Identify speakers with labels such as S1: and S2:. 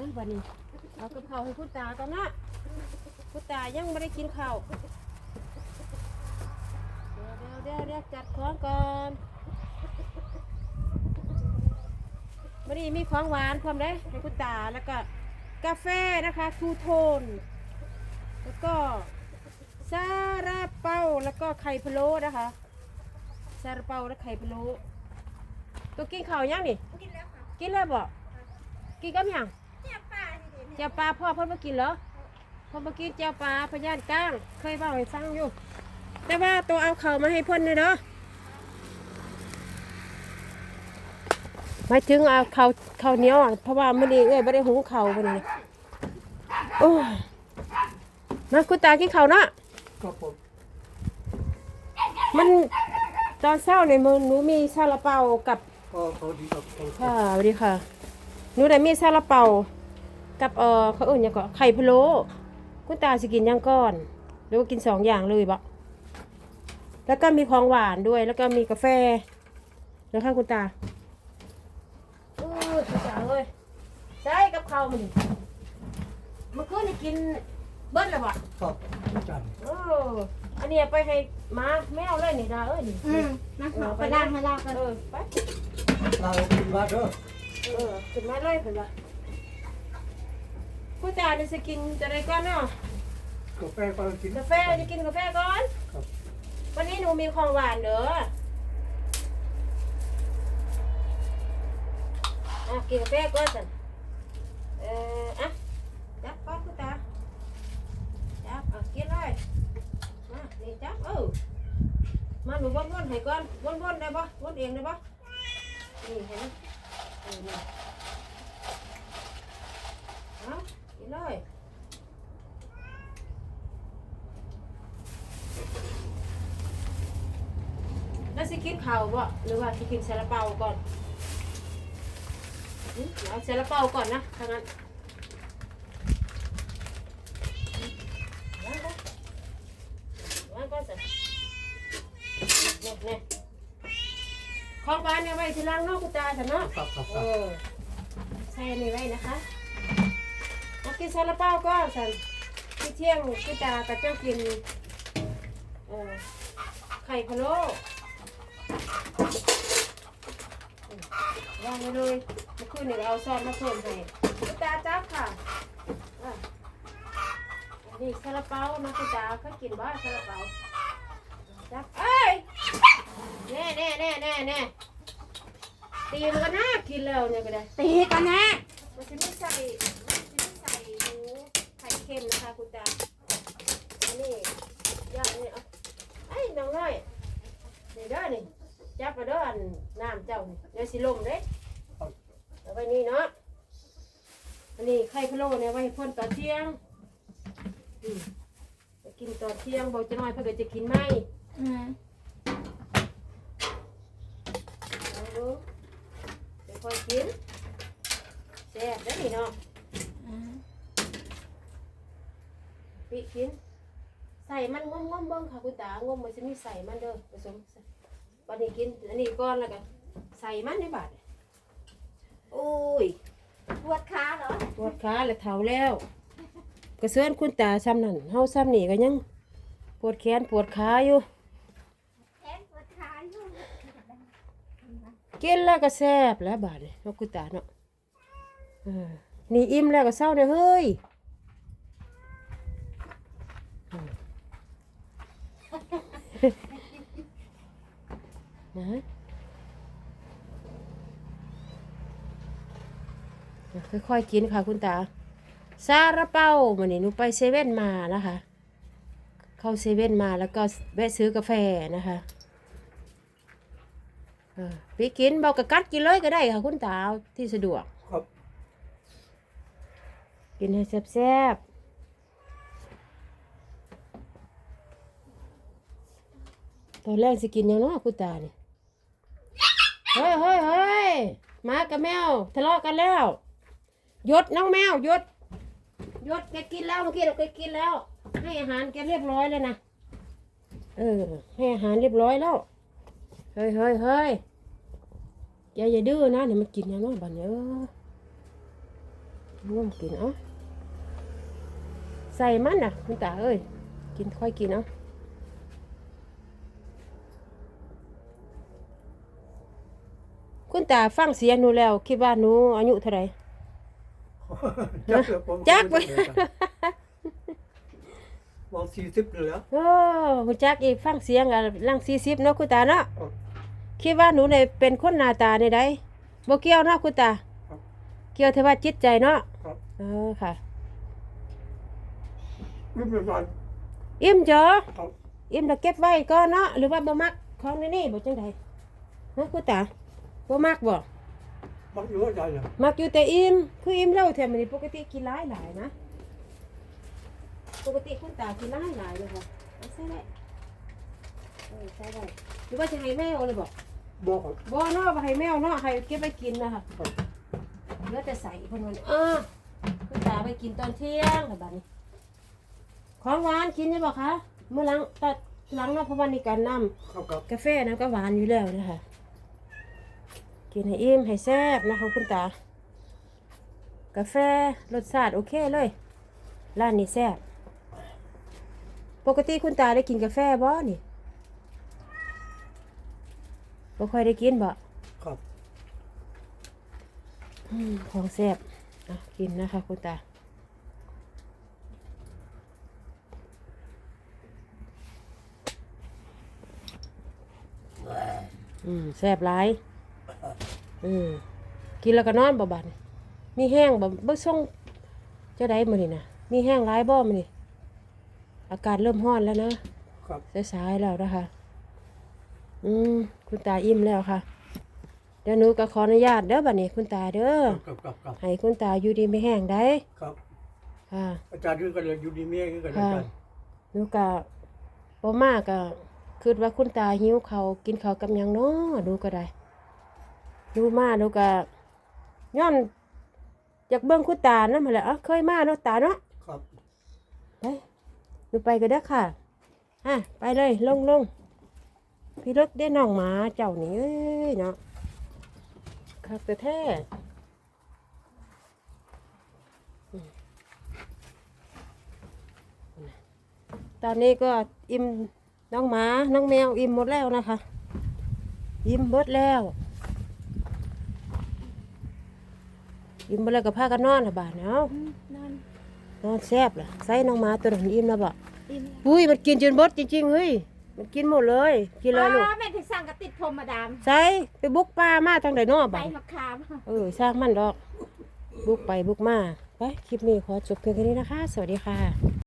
S1: นั่นวันนี้ เอากระเพราให้คุณตาก่อนนะคุณตายังไม่ได้กินข้าวเดี๋ยวเดี๋ยวเดี๋ยวจัดของก่อนวันนี้มีของหวานพร้อมเลยให้คุณตาแล้วก็กาแฟนะคะทูโทน แล้วก็ซาลาเปาแล้วก็ไข่พะโล้นะคะซาลาเปาและไข่พะโล้ตัวกินข้าวยังนี่
S2: กินแล้วค่ะ
S1: กินแล้วบ่กินกับหยัง
S2: จ้า
S1: ปลาพ่อเพิ่นมากินเหรอพ่อมากินเจ้าปลาพญานก้าง เคยเล่าให้ฟังอยู่ แต่ว่าตัวเอาเข่าวมาให้เพิ่นเลยเด้อหมายถึงเอาข้าวข้าวเหนียวอะเพราะว่ามื้อนี้เอ้ยบ่ได้หุงข้าวมื้อนี้โอ้ยมาคุณตากินข้าวเนาะ
S3: ครับผม
S1: มันตอนเช้าในมือหนูมีซาลาเปากับ
S3: ก็เขาดีครับเขา
S1: ค่ะสวัสดีค่ะหนูได้มีซาลาเปา กับเอ่อเขาเอื่นหยังก็ไข่พะโล้คุณตาสิกินหยังก่อน หรือว่ากินสองอย่างเลยบะแล้วก็มีของหวานด้วย แล้วก็มีกาแฟนะคะคุณตาอู้คุณตาเอ้ยใช่กับข้าวมันนี่เมื่อคืนนี่กินเบิ้ลแล้วบะ
S3: ครับจันทร์
S1: โอ้อันนี้เอาไปให้หมาแมวเลยนี่ดาเอ้ยนี่
S2: อืมนักหนาไปล่างมาล่างกัน
S1: เออไป
S3: เรากินมาเด้อ
S1: เออขึ้นมาเลยเพิ่นว่า ผู้ตานี่สิกินจะได้ก่อนเนาะ
S3: กาแฟก็กิน
S1: กาแฟจะกินกาแฟก่อน
S3: ครับ
S1: วันนี้หนูมีของหวานเด้ออะกินกาแฟก่อนสิเอออะจับก่อนผู้ตาจับอะกินเลยมานี่จับเออมาหนูวนๆให้ก่อนวนๆได้ปะวนเองได้ปะนี่เห็นไหมเออนี่ เอากินเลยแล้ว สิกินข้าวบ่หรือว่าสิกินซาลาเปาก่อนอืมเอาซาลาเปาก่อนนะถ้างั้นวางก่อนวางก่อนสิเนี่ยเนี่ยของหวานเนี่ยไว้ที่ล้างนอกกุตาฉันเนาะ
S3: ครับครับค
S1: เอ
S3: รับ
S1: อใส่อันนี้ไว้นะคะเอากินซาลาเปาก็สันที่เที่ยงพี่ตากับเจ้ากินเออไข่พะโล้อืม วางไว้เลยเมื่อคืนนี้เราเอาซอสมาเพิ่มให้พี่ตาจับค่ะอะอันนี้ซาลาเปานะพี่ตาเคยกินบ้าซาลาเปาจับเอ้ยแน่แน่แน่แน่แน่ตีมันก็น่ากินแล้วเนี่ยก็ได้
S2: ตีกันนะ
S1: มันจะไม่ใส่มันจะไม่ใส่หมูไข่เค็มนะคะคุณตา อันนี้ย่างนี่เอาไอ้ยน้องน้อยนี่เด้อนี่จับมาเด้ออันน้ำเจ้านี่เดี๋ยว สิลมเด้เอาไว้นี่เนาะ อันนี้ไข่พะโล้เนี่ยไว้ให้พ่นตอนเที่ยงอืมไปกินตอนเที่ยงบอกจะน้อยเพื่อก็จะกินไหม
S2: อืม
S1: เอาดูเดี๋ยวค่อยกินแซ่บได้อนี่เนาะ
S2: อืม
S1: ปีกิน ใส่มันงมงมๆเบิ้งค่ะคุณตางมมันจะมีใส่มันเด้อผสมใส่วันนี้กิน อันนี้ก้อนแล้วกัน ใส่มันในบาทโอ้ย
S2: ปวดขาเหรอ
S1: ปวดขาแล้วเท่าแล้ว กระเสื้อนคุณตาซ้ำนั่นเฮาซ้ำนี่ก็ยัง ปวดแขนปวดขาอยู่
S2: แขนปวดขาอยู่
S1: กินแล้วก็แซ่บแล้วบาดนี่เนาะคุณตาเนาะเออนี่อิ่มแล้วก็เศร้าเนี่ยเฮ้ยอืมนะเดี๋ยว ค่อยๆกินค่ะคุณตาซาลาเปาวันนี้หนูไปเซเว่นมานะคะ เข้าเซเว่นมาแล้วก็แวะซื้อกาแฟนะคะเออไปกินบอกกะกัดกินเลยก็ได้ค่ะคุณตาเอาที่สะดวก
S3: ครับ
S1: กินให้แซ่บๆตอนแรกสิกินหยังเนาะคุณตาเนี่ยเฮ้ยเฮ้ยเฮ้ยหมากับแมวทะเลาะกันแล้วห ยศน้องแมวยศยศแกกินแล้วเมื่อกี้เราแกกินแล้ว ให้อาหารแกเรียบร้อยแล้วนะเออ ให้อาหารเรียบร้อยแล้วเฮ้ยเฮ้ยเฮ้ยแกอย่าดื้อนะเดี๋ยวมันกินนะเนาะบัดเนี้ยเอองุ่มกินเอ้าใส่มันน่ะคุณตาเอ้ยกินค่อยกินเอ้าคุณตาฟังเสียงหนูแล้ว คิดว่าหนูอายุเท่าไหร่
S3: จักเถอะผม
S1: จักไว้
S3: บอกสี่สิบเลยเหรอ
S1: โอ้คุณจักอีกฟังเสียงอะลังสี่สิบเนาะคุณตาเนาะ
S3: ครับ
S1: คิดว่าหนูเนี่ยเป็นคนหน้าตาในใดบ่เกี่ยวเนาะคุณตา
S3: ครับ
S1: เกี่ยวแต่ว่าจิตใจเนาะ
S3: ครับ
S1: เออค่ะ
S3: ไม่เป็นไร
S1: อิ่มจ้ะ
S3: ครับ
S1: อิ่มแล้วเก็บไว้ก่อนเนาะหรือว่าบ่มักของในนี่บ่จังไดฮะคุณตาบ่มักบ่
S3: มักอยู่ว่าใจเลย
S1: มักอยู่แต่อิ่มคืออิ่มแล้วแถมนี้ปกติกินหลายหลายๆนะ ปกติคุณตากินหลายหลายๆเลยค่ะเอาใส่ได้เออใส่ได้หรือว่าจะให้แมวเลยบ่
S3: บอกครับ
S1: บ่เนาะบ่ให้แมวเนาะให้เก็บไปกินนะคะ
S3: ครับ
S1: เหลือแต่ใส่เพิ่นว่าอ่าคุณตาไปกินตอนเที่ยงค่ะบัดนี้ของหวานกินได้บ่คะมื้อหลังตัดหลังเนาะเพราะวันนี้การนำ
S3: ครับครับ
S1: กาแฟนั้นก็หวานอยู่แล้วนะคะ กินให้อิ่มให้แซ่บนะคะคุณตา กาแฟรสชาติโอเคเลย ร้านนี้แซ่บ ปกติคุณตาได้กินกาแฟบ่นี่บ่ค่อยได้กินบ่
S3: ครับ
S1: อืมของแซ่บอะกินนะคะคุณตาอืมแซ่บหลาย อืมกินแล้วก็นอนบ่บัดนี่มีแห้งบ่บ่ส่งเจ้าใดมื้อนี่นะมีแห้งหลายบ่มื้อนี่อากาศเริ่มร้อนแล้วนะครับสายๆแล้วนะคะอืมคุณตาอิ่มแล้วค่ะ เดี๋ยวหนูก็ขออนุญาตเด้อบัดนี้คุณตาเด้อ
S3: ครับครับครับ
S1: ให้คุณตาอยู่ดีไม่แห้งได้
S3: ครับ
S1: ค่ะ
S3: อาจารย์ยืนกันเลยอยู่ดีเมียกันเลยอา
S1: ค่ะ
S3: จารย์
S1: หนูก็บ่มากก็คิดว่าคุณตาหิวเขาวกินข้าวกับหยังเนาะดูก็ได้ ดูมาหนูก็ย้อนอยากเบิ่งคุณตานั่นมาแหละเอ้าเคยมาเนาะตาเนาะ
S3: ครับ
S1: ไปหนูไปก็ได้อค่ะอะไปเลยลงลงพี่รถได้น้องหมาเจ้านี่เอ้ยเนาะคักแต่แท้อืมตอนนี้ก็อิ่มน้องหมา น้องแมวอิ่มหมดแล้วนะคะ อิ่มหมดแล้ว อิ่มหมดแล้วก็พากันนอนละบาดเนาะ
S2: อืมนอน
S1: นอนแซ่บล่ะใส่น้องหมาตัวนั้นอิ่มแล้วบ่
S2: อิ่ม
S1: ปุ้ยมันกินจนบดจริงๆเฮ้ยมันกินหมดเลย กินเลยลูก
S2: อ๋อแม่ถึงสั่งกระติดผมมาดาม
S1: ใส่ไปบุกป่ามาทางใดเนอ
S2: ใบ
S1: บ่
S2: มะขาม
S1: เออสร้างมันดอก บุกไปบุกมาไปคลิปนี้ขอจบเพียงแค่นี้นะคะ สวัสดีค่ะ